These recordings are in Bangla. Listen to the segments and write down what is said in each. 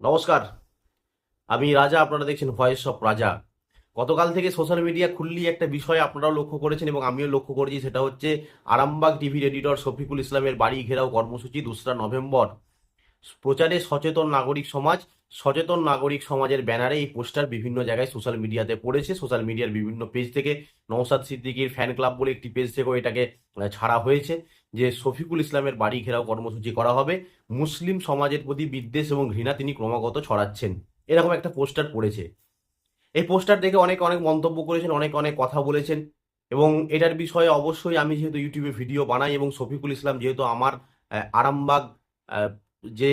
নমস্কার। আমি রাজা, আপনারা দেখছেন ভয়েস অফ রাজা গতকাল থেকে সোশ্যাল মিডিয়া খুললি একটা বিষয় আপনারাও লক্ষ্য করেছেন এবং আমিও লক্ষ্য করেছি, সেটা হচ্ছে আরামবাগ টিভির এডিটর শফিকুল ইসলামের বাড়ি ঘেরাও কর্মসূচি দোসরা নভেম্বর। প্রচারে সচেতন নাগরিক সমাজ, সচেতন নাগরিক সমাজের ব্যানারে এই পোস্টার বিভিন্ন জায়গায় সোশ্যাল মিডিয়াতে পড়েছে। সোশ্যাল মিডিয়ার বিভিন্ন পেজ থেকে নওসাদ সিদ্দিকির ফ্যান ক্লাব বলে একটি পেজ থেকেও এটাকে ছাড়া হয়েছে। যে শফিকুল ইসলামের বাড়ি ঘেরাও কর্মসূচি করা হবে, মুসলিম সমাজের প্রতি বিদ্বেষ এবং ঘৃণা তিনি ক্রমাগত ছড়াচ্ছেন। এরকম একটা পোস্টার পড়েছে। এই পোস্টার দেখে অনেক অনেক মন্তব্য করেছেন, অনেক অনেক কথা বলেছেন এবং এটার বিষয়ে অবশ্যই আমি যেহেতু ইউটিউবে ভিডিও বানাই এবং শফিকুল ইসলাম যেহেতু আমার আরামবাগ যে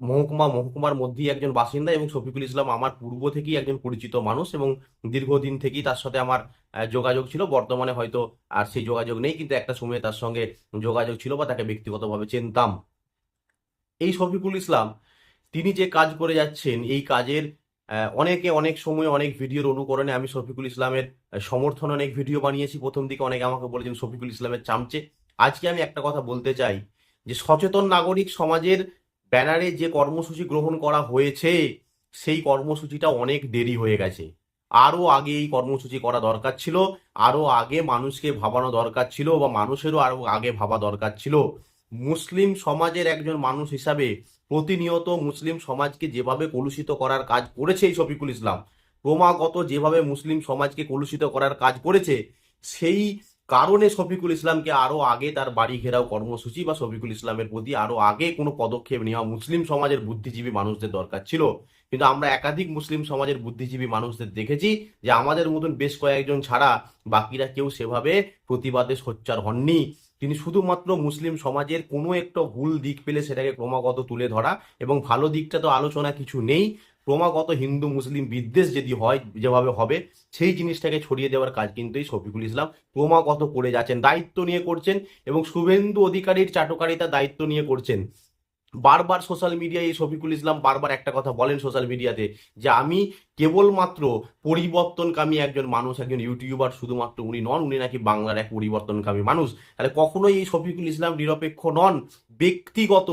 মহকুমা, মহকুমার মধ্যেই একজন বাসিন্দা এবং শফিকুল ইসলাম আমার পূর্ব থেকেই একজন পরিচিত মানুষ এবং দীর্ঘদিন থেকেই তার সাথে আমার যোগাযোগ ছিল। বর্তমানে হয়তো আর সেই যোগাযোগ নেই, কিন্তু একটা সময়ে তার সঙ্গে যোগাযোগ ছিল বা তাকে ব্যক্তিগতভাবে চিনতাম। এই শফিকুল ইসলাম, তিনি যে কাজ করে যাচ্ছেন, এই কাজের অনেকে অনেক সময় অনেক ভিডিওর অনুকরণে আমি শফিকুল ইসলামের সমর্থন অনেক ভিডিও বানিয়েছি। প্রথম দিকে অনেকে আমাকে বলেছেন, শফিকুল ইসলামের চামচে। আজকে আমি একটা কথা বলতে চাই যে, সচেতন নাগরিক সমাজের ব্যানারে যে কর্মসূচি গ্রহণ করা হয়েছে, সেই কর্মসূচিটা অনেক দেরি হয়ে গেছে। আরও আগে এই কর্মসূচি করা দরকার ছিল, আরও আগে মানুষকে ভাবানো দরকার ছিল বা মানুষেরও আরও আগে ভাবা দরকার ছিল। মুসলিম সমাজের একজন মানুষ হিসাবে প্রতিনিয়ত মুসলিম সমাজকে যেভাবে কলুষিত করার কাজ করেছে এই শফিকুল ইসলাম, ক্রমাগত যেভাবে মুসলিম সমাজকে কলুষিত করার কাজ করেছে, সেই কারণে শফিকুল ইসলামকে আরও আগে তার বাড়ি ঘেরাও কর্মসূচি বা শফিকুল ইসলামের প্রতি আরও আগে কোনো পদক্ষেপ নেওয়া মুসলিম সমাজের বুদ্ধিজীবী মানুষদের দরকার ছিল। কিন্তু আমরা একাধিক মুসলিম সমাজের বুদ্ধিজীবী মানুষদের দেখেছি যে আমাদের মতন বেশ কয়েকজন ছাড়া বাকিরা কেউ সেভাবে প্রতিবাদে সোচ্চার হননি। তিনি শুধুমাত্র মুসলিম সমাজের কোনো একটা ভুল দিক পেলে সেটাকে ক্রমাগত তুলে ধরা এবং ভালো দিকটা তো আলোচনা কিছু নেই। ক্রমাগত হিন্দু, মুসলিম, বিদ্বেষ যদি হয়, যেভাবে হবে, সেই জিনিসটাকে ছড়িয়ে দেওয়ার কাজ কিন্তু এই শফিকুল ইসলাম ক্রমাগত করে যাচ্ছেন, দায়িত্ব নিয়ে করছেন এবং শুভেন্দু অধিকারীর চাটকারিতা দায়িত্ব নিয়ে করছেন। বারবার সোশ্যাল মিডিয়ায় এই শফিকুল ইসলাম বারবার একটা কথা বলেন সোশ্যাল মিডিয়াতে, যে আমি কেবলমাত্র পরিবর্তনকামী একজন মানুষ, একজন ইউটিউবার শুধুমাত্র উনি নন, উনি নাকি বাংলার এক পরিবর্তনকামী মানুষ। তাহলে কখনোই এই শফিকুল ইসলাম নিরপেক্ষ নন, ব্যক্তিগত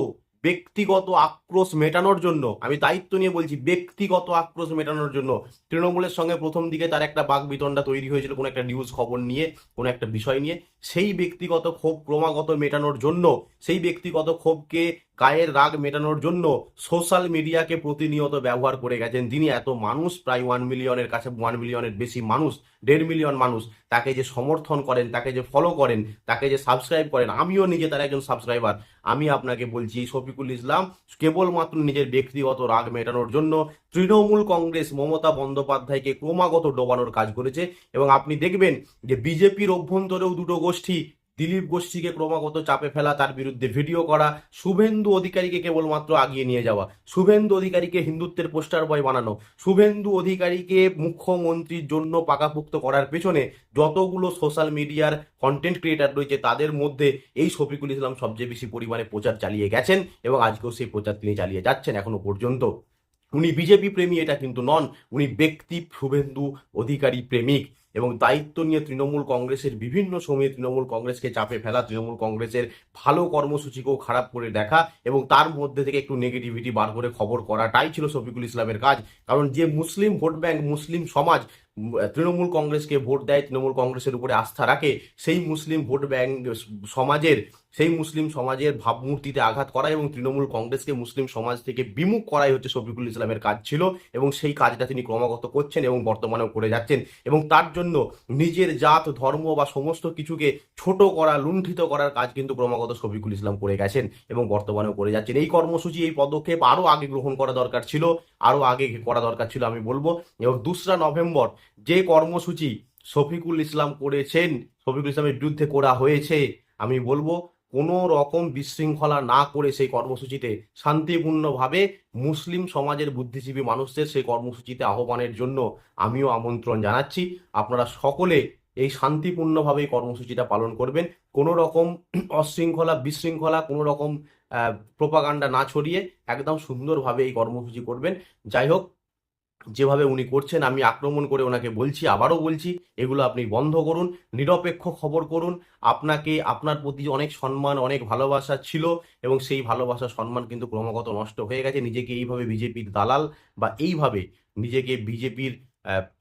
ব্যক্তিগত আক্রোশ মেটানোর জন্য, আমি দায়িত্ব নিয়ে বলছি, ব্যক্তিগত আক্রোশ মেটানোর জন্য, তৃণমূলের সঙ্গে প্রথম দিকে তার একটা বাক বিতণ্ডা তৈরি হয়েছিল, কোনো একটা নিউজ খবর নিয়ে, কোনো একটা বিষয় নিয়ে, সেই ব্যক্তিগত ক্ষোভ ক্রমাগত মেটানোর জন্য, সেই ব্যক্তিগত ক্ষোভকে গায়ের রাগ মেটানোর জন্য সোশ্যাল মিডিয়াকে প্রতিনিয়ত ব্যবহার করে গেছেন। তিনি এত মানুষ, প্রায় ওয়ান মিলিয়নের কাছে ওয়ান মিলিয়নের বেশি মানুষ, দেড় মিলিয়ন মানুষ, তাকে যে সমর্থন করেন, তাকে যে ফলো করেন, তাকে যে সাবস্ক্রাইব করেন, আমিও নিজে তার একজন সাবস্ক্রাইবার আমি আপনাকে বলছি শফিকুল ইসলাম কেবলমাত্র নিজের ব্যক্তিগত রাগ মেটানোর জন্য তৃণমূল কংগ্রেস মমতা বন্দ্যোপাধ্যায়কে ক্রমাগত ডোবানোর কাজ করেছে। এবং আপনি দেখবেন যে বিজেপির অভ্যন্তরেও দুটো গোষ্ঠী দিলীপ গোষ্ঠীকে ক্রমাগত চাপে ফেলা, তার বিরুদ্ধে ভিডিও করা, শুভেন্দু অধিকারীকে কেবলমাত্র আগিয়ে নিয়ে যাওয়া, শুভেন্দু অধিকারীকে হিন্দুত্বের পোস্টার বয় বানানো, শুভেন্দু অধিকারীকে মুখ্যমন্ত্রীর জন্য পাকাপুক্ত করার পেছনে যতগুলো সোশ্যাল মিডিয়ার কন্টেন্ট ক্রিয়েটার রয়েছে, তাদের মধ্যে এই শফিকুল ইসলাম সবচেয়ে বেশি পরিমাণে প্রচার চালিয়ে গেছেন এবং আজকেও সেই প্রচার তিনি চালিয়ে যাচ্ছেন এখনও পর্যন্ত। উনি বিজেপি প্রেমী, এটা কিন্তু নন, উনি ব্যক্তি শুভেন্দু অধিকারী প্রেমিক। এবং দায়িত্ব নিয়ে তৃণমূল কংগ্রেসের বিভিন্ন সময়ে তৃণমূল কংগ্রেসকে চাপে ফেলা, তৃণমূল কংগ্রেসের ভালো কর্মসূচিকেও খারাপ করে দেখা এবং তার মধ্যে থেকে একটু নেগেটিভিটি বার করে খবর করাটাই ছিল শফিকুল ইসলামের কাজ। কারণ যে মুসলিম ভোট ব্যাংক, মুসলিম সমাজ তৃণমূল কংগ্রেসকে ভোট দেয়, তৃণমূল কংগ্রেসের উপরে আস্থা রাখে, সেই মুসলিম ভোট ব্যাংক সমাজের, সেই মুসলিম সমাজের ভাবমূর্তিতে আঘাত করা এবং তৃণমূল কংগ্রেসকে মুসলিম সমাজ থেকে বিমুখ করাই হচ্ছে শফিকুল ইসলামের কাজ ছিল এবং সেই কাজটা তিনি ক্রমাগত করছেন এবং বর্তমানেও করে যাচ্ছেন। এবং তার জন্য নিজের জাত, ধর্ম বা সমস্ত কিছুকে ছোট করা, লুণ্ঠিত করার কাজ কিন্তু ক্রমাগত শফিকুল ইসলাম করে গেছেন এবং বর্তমানেও করে যাচ্ছেন। এই কর্মসূচি, এই পদক্ষেপ আরও আগে গ্রহণ করা দরকার ছিল, আরও আগে করা দরকার ছিল আমি বলব। এবং দোসরা নভেম্বর যে কর্মসূচি শফিকুল ইসলাম করেছেন, শফিকুল ইসলামের বিরুদ্ধে করা হয়েছে, আমি বলব কোনো রকম বিশৃঙ্খলা না করে সেই কর্মসূচিতে শান্তিপূর্ণভাবে মুসলিম সমাজের বুদ্ধিজীবী মানুষদের সেই কর্মসূচিতে আহ্বানের জন্য আমিও আমন্ত্রণ জানাচ্ছি। আপনারা সকলে এই শান্তিপূর্ণভাবে এই কর্মসূচিটা পালন করবেন। কোনো রকম অশৃঙ্খলা, বিশৃঙ্খলা, কোনো রকম প্রোপাগান্ডা না ছড়িয়ে একদম সুন্দরভাবে এই কর্মসূচি করবেন। যাই হোক যেভাবে উনি করছেন, আমি আক্রমণ করে ওনাকে বলছি, আবারও বলছি, এগুলো আপনি বন্ধ করুন, নিরপেক্ষ খবর করুন। আপনাকে, আপনার প্রতি অনেক সম্মান, অনেক ভালোবাসা ছিল এবং সেই ভালোবাসা সম্মান কিন্তু ক্রমাগত নষ্ট হয়ে গেছে। নিজেকে এইভাবে বিজেপির দালাল বা এইভাবে নিজেকে বিজেপির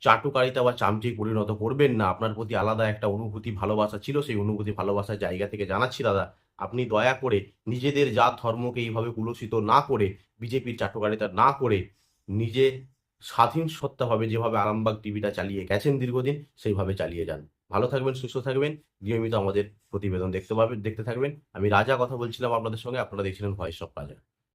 চাটুকারিতা বা চামচে পরিণত করবেন না। আপনার প্রতি আলাদা একটা অনুভূতি, ভালোবাসা ছিল, সেই অনুভূতি ভালোবাসার জায়গা থেকে জানাচ্ছি, দাদা। আপনি দয়া করে নিজেদের জাত, ধর্মকে এইভাবে কুলসিত না করে, বিজেপির চাটুকারিতা না করে নিজে স্বাধীন সত্তাভাবে যেভাবে আরামবাগ টিভিটা চালিয়ে গেছেন দীর্ঘদিন, সেইভাবে চালিয়ে যান। ভালো থাকবেন, সুস্থ থাকবেন। নিয়মিত আমাদের প্রতিবেদন দেখতে পাবেন দেখতে থাকবেন। আমি রাজা কথা বলছিলাম আপনাদের সঙ্গে, আপনারা দেখছিলেন ভয়েস অফ রাজা